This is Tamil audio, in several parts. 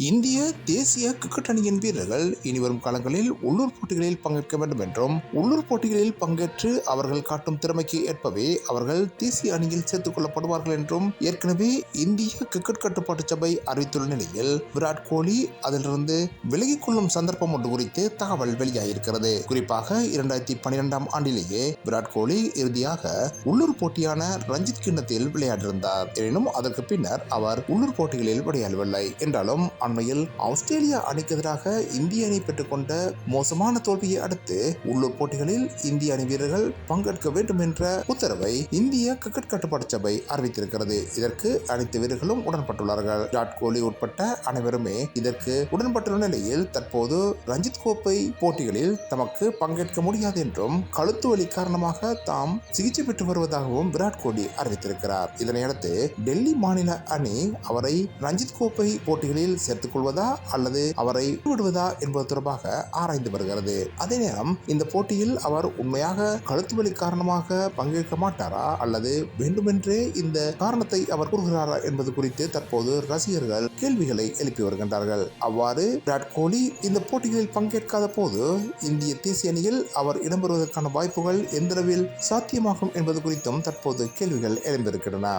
இந்திய தேசிய கிரிக்கெட் அணியின் வீரர்கள் இனிவரும் காலங்களில் உள்ளூர் போட்டிகளில் பங்கேற்க வேண்டும் என்றும் உள்ளூர் போட்டிகளில் பங்கேற்று அவர்கள் காட்டும் திறமைக்கு ஏற்பவே அவர்கள் தேசிய அணியில் சேர்த்துக் கொள்ளப்படுவார்கள் என்றும் ஏற்கனவே இந்திய கிரிக்கெட் கட்டுப்பாட்டு சபை அறிவித்துள்ள நிலையில் விராட் கோலி அதிலிருந்து விலகிக் கொள்ளும் சந்தர்ப்பம் ஒன்று குறித்து தகவல் வெளியாகியிருக்கிறது. குறிப்பாக இரண்டாயிரத்தி பன்னிரெண்டாம் ஆண்டிலேயே விராட் கோலி இறுதியாக உள்ளூர் போட்டியான ரஞ்சித் கிண்ணத்தில் விளையாடியிருந்தார். எனினும் அதற்கு பின்னர் அவர் உள்ளூர் போட்டிகளில் விளையாடவில்லை. என்றாலும் அண்மையில் ஆஸ்திரேலியா அணிக்கு எதிராக இந்திய அணி பெற்றுக்கொண்ட மோசமான தோல்வியை அடுத்து உள்ளூர் போட்டிகளில் இந்திய அணி வீரர்கள் பங்கேற்க வேண்டும் என்ற உத்தரவை இந்திய கிரிக்கெட் கட்டுப்பாட்டு சபை அறிவித்திருக்கிறது. இதற்கு அனைத்து வீரர்களும் உடன்பட்டுள்ளார்கள். விராட் கோலி உட்பட்ட அனைவருமே இதற்கு உடன்பட்டுள்ள நிலையில் தற்போது ரஞ்சித் கோப்பை போட்டிகளில் தமக்கு பங்கேற்க முடியாது என்றும் கழுத்து வலி காரணமாக தாம் சிகிச்சை பெற்று வருவதாகவும் விராட் கோலி அறிவித்திருக்கிறார். இதனையடுத்து டெல்லி மாநில அணி அவரை ரஞ்சித் கோப்பை போட்டிகளில் சேர்த்துக் கொள்வதா அல்லது அவரை விடுவதா என்பது தொடர்பாக ஆராய்ந்து வருகிறது. அதே நேரம் இந்த போட்டியில் அவர் உண்மையாக கழுத்து வலி காரணமாக பங்கேற்க மாட்டாரா அல்லது வேண்டுமென்றே இந்த காரணத்தை அவர் கூறுகிறாரா என்பது குறித்து தற்போது ரசிகர்கள் கேள்விகளை எழுப்பி வருகின்றார்கள். அவ்வாறு விராட் கோலி இந்த போட்டிகளில் பங்கேற்காத போது இந்திய தேசிய அணியில் அவர் இடம்பெறுவதற்கான வாய்ப்புகள் எந்தளவில் சாத்தியமாகும் என்பது குறித்தும் தற்போது கேள்விகள் எழுந்திருக்கின்றன.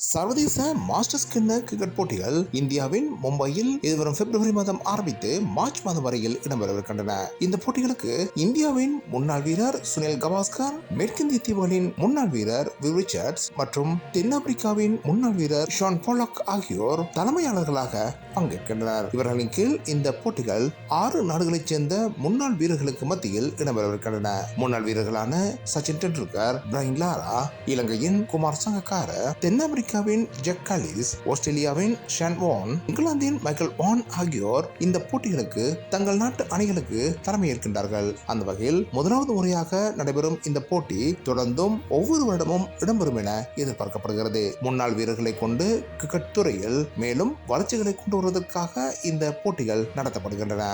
சர்வதேச மாஸ்டர்ஸ் கிண்ண கிரிக்கெட் போட்டிகள் இந்தியாவின் மும்பையில் எதிர்வரும் பிப்ரவரி மாதம் ஆரம்பித்து மார்ச் மாதம் வரையில் இடம்பெறவிருக்கின்றன. இந்த போட்டிகளுக்கு இந்தியாவின் முன்னாள் வீரர் சுனில் கவாஸ்கர் மேற்கிந்திய தீவுகளின் முன்னாள் வீரர் வில் ரிச்சர்ட்ஸ் மற்றும் தென்னாப்பிரிக்காவின் முன்னாள் வீரர் ஷான் போலாக் ஆகியோர் தலைமையாளர்களாக பங்கேற்கின்றனர். இவர்களின் கீழ் இந்த போட்டிகள் ஆறு நாடுகளைச் சேர்ந்த முன்னாள் வீரர்களுக்கு மத்தியில் இடம்பெறவிருக்கின்றன. முன்னாள் வீரர்களான சச்சின் டெண்டுல்கர் பிரைன் லாரா இலங்கையின் குமார் சங்கக்கார அமெரிக்காவின் ஜெக் காலிஸ் ஆஸ்திரேலியாவின் ஷன் வான் இங்கிலாந்தின் மைக்கேல் வான் ஆகியோர் இந்த போட்டிகளுக்கு தங்கள் நாட்டு அணிகளுக்கு தலைமையேற்கின்றார்கள் அந்த வகையில் முதலாவது முறையாக நடைபெறும் இந்த போட்டி தொடர்ந்தும் ஒவ்வொரு வருடமும் இடம்பெறும் என எதிர்பார்க்கப்படுகிறது. முன்னாள் வீரர்களை கொண்டு கிரிக்கெட் துறையில் மேலும் வளர்ச்சிகளை கொண்டு வருவதற்காக இந்த போட்டிகள் நடத்தப்படுகின்றன.